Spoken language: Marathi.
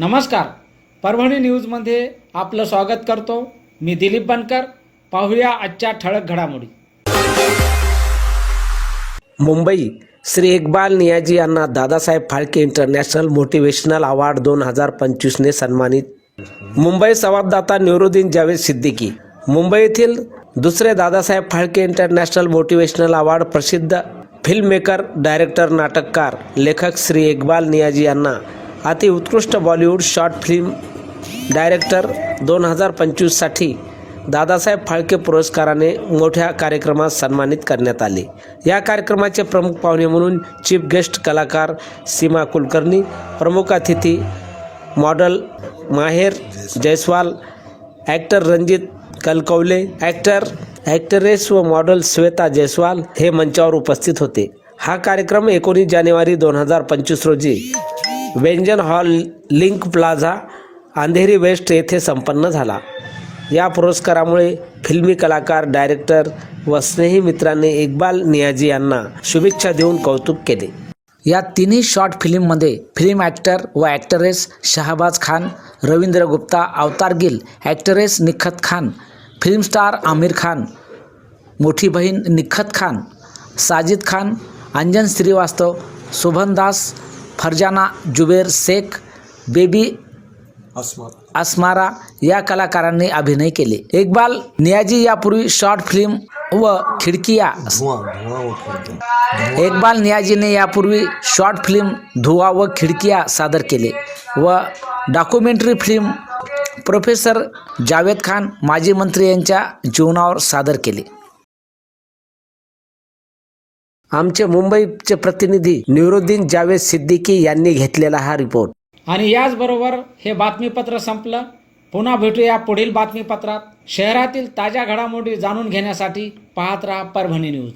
नमस्कार. परभणी न्यूजमध्ये आपलं स्वागत करतो. मी दिलीप बनकर. पाहूया आजच्या ठळक घडामोडी. मुंबई श्री इकबाल नियाजी यांना Dadasaheb Phalke international motivational award दोन हजार पंचवीसने सन्मानित. मुंबई संवाददाता निवरुद्दीन जावेद सिद्दीकी. मुंबईतील दुसरे Dadasaheb Phalke international motivational award प्रसिद्ध फिल्ममेकर डायरेक्टर नाटककार लेखक श्री इकबाल नियाजी यांना अतिउत्कृष्ट बॉलिवूड शॉर्ट फिल्म डायरेक्टर दोन हजार पंचवीससाठी दादासाहेब फाळके पुरस्काराने मोठ्या कार्यक्रमात सन्मानित करण्यात आले. या कार्यक्रमाचे प्रमुख पाहुणे म्हणून चीफ गेस्ट कलाकार सीमा कुलकर्णी प्रमुख अतिथी model Maher Jaiswal actor Ranjit Kalkavle actor actress व मॉडल श्वेता जयस्वाल हे मंचावर उपस्थित होते. हा कार्यक्रम एकोणीस जानेवारी दोन हजार पंचवीस रोजी Vyanjan hall link plaza Andheri west येथे संपन्न झाला. या पुरस्कारामुळे फिल्मी कलाकार डायरेक्टर व स्नेही मित्रांनी इक्बाल नियाजी यांना शुभेच्छा देऊन कौतुक केले. या तिन्ही शॉर्ट फिल्ममध्ये फिल्म ॲक्टर व actress Shahbaz Khan Ravindra Gupta Avtar Gill actress Nikhat Khan film star Aamir Khan मोठी बहीण निखत खान साजिद खान अंजन श्रीवास्तव शोभन दास फरजाना जुबेर शेख बेबी अस्मारा. या कलाकारांनी अभिनय केले. इक्बाल नियाजी यापूर्वी शॉर्ट फिल्म व खिडकिया इक्बाल नियाजीने यापूर्वी शॉर्ट फिल्म धुवा व खिडकिया सादर केले व documentary film professor Javed Khan माजी मंत्री यांच्या जीवनावर सादर केले. आमचे मुंबईचे प्रतिनिधी निवरुद्दीन जावेद सिद्दीकी यांनी घेतलेला हा रिपोर्ट. आणि याचबरोबर हे बातमीपत्र संपलं. पुन्हा भेटूया पुढील बातमीपत्रात. शहरातील ताज्या घडामोडी जाणून घेण्यासाठी पाहत राहा परभणी न्यूज.